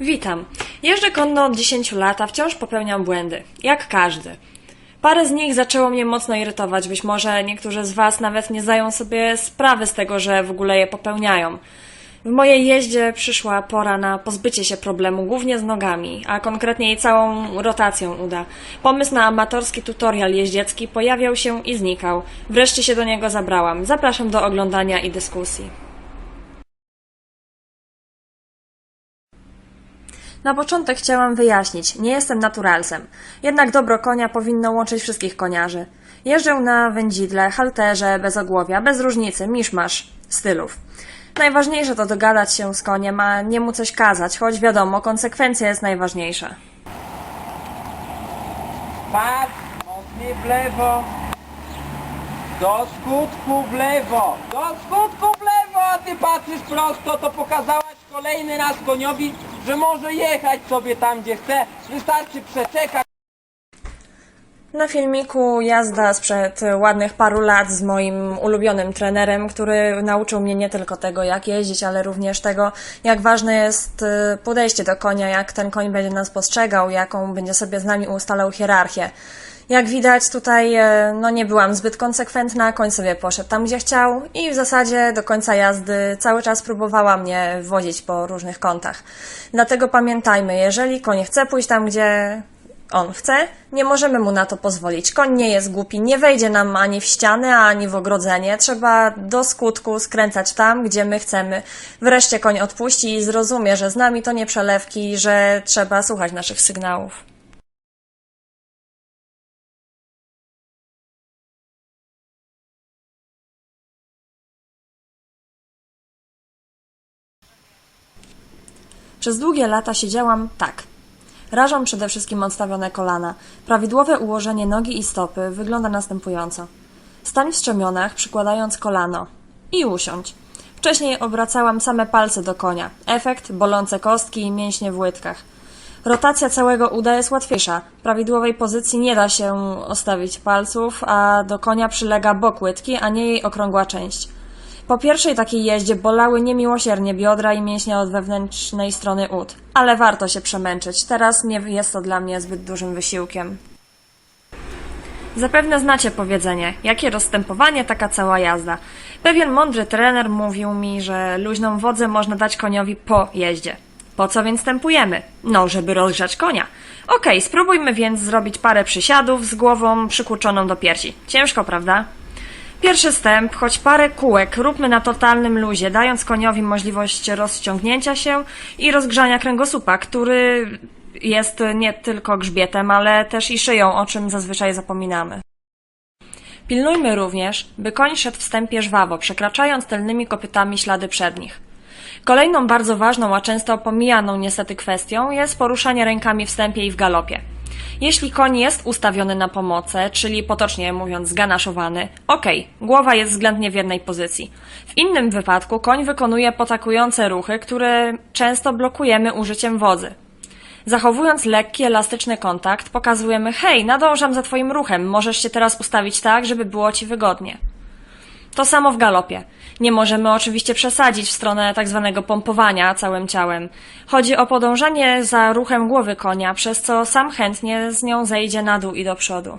Witam. Jeżdżę konno od 10 lat, a wciąż popełniam błędy. Jak każdy. Parę z nich zaczęło mnie mocno irytować. Być może niektórzy z Was nawet nie zdają sobie sprawy z tego, że w ogóle je popełniają. W mojej jeździe przyszła pora na pozbycie się problemu, głównie z nogami, a konkretniej całą rotacją uda. Pomysł na amatorski tutorial jeździecki pojawiał się i znikał. Wreszcie się do niego zabrałam. Zapraszam do oglądania i dyskusji. Na początek chciałam wyjaśnić, nie jestem naturalsem. Jednak dobro konia powinno łączyć wszystkich koniarzy. Jeżdżę na wędzidle, halterze, bez ogłowia, bez różnicy, miszmasz stylów. Najważniejsze to dogadać się z koniem, a nie mu coś kazać, choć wiadomo, konsekwencja jest najważniejsza. Patrz, mocniej w lewo. Do skutku w lewo. Do skutku w lewo, a ty patrzysz prosto, to pokazałaś kolejny raz koniowi, że może jechać sobie tam, gdzie chce. Wystarczy przeczekać. Na filmiku jazda sprzed ładnych paru lat z moim ulubionym trenerem, który nauczył mnie nie tylko tego, jak jeździć, ale również tego, jak ważne jest y, podejście do konia, jak ten koń będzie nas postrzegał, jaką będzie sobie z nami ustalał hierarchię. Jak widać tutaj, e, no nie byłam zbyt konsekwentna, koń sobie poszedł tam, gdzie chciał i w zasadzie do końca jazdy cały czas próbowała mnie wodzić po różnych kątach. Dlatego pamiętajmy, jeżeli koń chce pójść tam, gdzie on chce, nie możemy mu na to pozwolić. Koń nie jest głupi, nie wejdzie nam ani w ściany, ani w ogrodzenie. Trzeba do skutku skręcać tam, gdzie my chcemy. Wreszcie koń odpuści i zrozumie, że z nami to nie przelewki, że trzeba słuchać naszych sygnałów. Przez długie lata siedziałam tak. Rażą przede wszystkim odstawione kolana. Prawidłowe ułożenie nogi i stopy wygląda następująco. Stań w strzemionach, przykładając kolano. I usiądź. Wcześniej obracałam same palce do konia. Efekt bolące kostki i mięśnie w łydkach. Rotacja całego uda jest łatwiejsza. Prawidłowej pozycji nie da się ostawić palców, a do konia przylega bok łydki, a nie jej okrągła część. Po pierwszej takiej jeździe bolały niemiłosiernie biodra i mięśnie od wewnętrznej strony ud, ale warto się przemęczyć. Teraz nie jest to dla mnie zbyt dużym wysiłkiem. Zapewne znacie powiedzenie, jakie rozstępowanie, taka cała jazda. Pewien mądry trener mówił mi, że luźną wodzę można dać koniowi po jeździe. Po co więc stępujemy? No, żeby rozgrzać konia. Okej, spróbujmy więc zrobić parę przysiadów z głową przykurczoną do piersi. Ciężko, prawda? Pierwszy stęp, choć parę kółek, róbmy na totalnym luzie, dając koniowi możliwość rozciągnięcia się i rozgrzania kręgosłupa, który jest nie tylko grzbietem, ale też i szyją, o czym zazwyczaj zapominamy. Pilnujmy również, by koń szedł w stępie żwawo, przekraczając tylnymi kopytami ślady przednich. Kolejną bardzo ważną, a często pomijaną niestety kwestią jest poruszanie rękami w i w galopie. Jeśli koń jest ustawiony na pomocę, czyli potocznie mówiąc zganaszowany, okej, głowa jest względnie w jednej pozycji. W innym wypadku koń wykonuje potakujące ruchy, które często blokujemy użyciem wodzy. Zachowując lekki, elastyczny kontakt, pokazujemy: hej, nadążam za twoim ruchem, możesz się teraz ustawić tak, żeby było ci wygodnie. To samo w galopie. Nie możemy oczywiście przesadzić w stronę tak zwanego pompowania całym ciałem. Chodzi o podążanie za ruchem głowy konia, przez co sam chętnie z nią zejdzie na dół i do przodu.